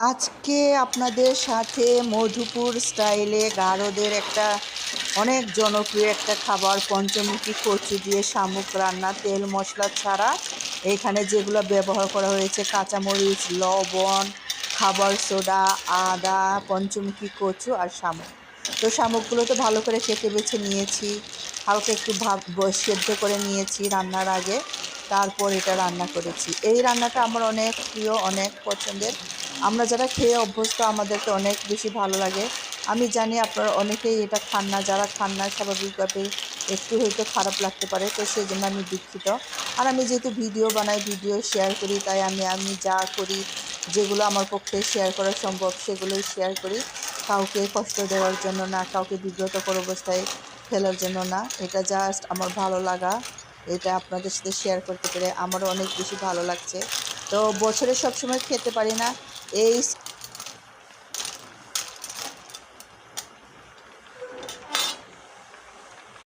আজকে আপনাদের সাথে মধুপুর স্টাইলে গারোদের একটা অনেক জনপ্রিয় একটা খাবার, পঞ্চমুখী কচু দিয়ে শামুক রান্না, তেল মশলা ছাড়া। এখানে যেগুলো ব্যবহার করা হয়েছে, কাঁচামরিচ, লবণ, খাবার সোডা, আদা, পঞ্চমুখী কচু আর শামুক। তো শামুকগুলো তো ভালো করে কেটে বেছে নিয়েছি, হালকা একটু ভাব সেদ্ধ করে নিয়েছি রান্নার আগে। তারপর এটা রান্না করেছি। এই রান্নাটা আমার অনেক প্রিয়, অনেক পছন্দের। আমরা যারা খেয়ে অভ্যস্ত, আমাদেরকে অনেক বেশি ভালো লাগে। আমি জানি আপনারা অনেকেই এটা খান না, যারা খান না স্বাভাবিকভাবে একটু হয়তো খারাপ লাগতে পারে, তো সেই জন্য আমি দুঃখিত। আর আমি যেহেতু ভিডিও বানাই, ভিডিও শেয়ার করি, তাই আমি আমি যা করি, যেগুলো আমার পক্ষে শেয়ার করা সম্ভব, সেগুলোই শেয়ার করি। কাউকে কষ্ট দেওয়ার জন্য না, কাউকে বিব্রতকর অবস্থায় ফেলার জন্য না। এটা জাস্ট আমার ভালো লাগা। এটা আপনাদের সাথে শেয়ার করতে পেরে আমারও অনেক বেশি ভালো লাগছে। তো বছরে সবসময় খেতে পারি না। এই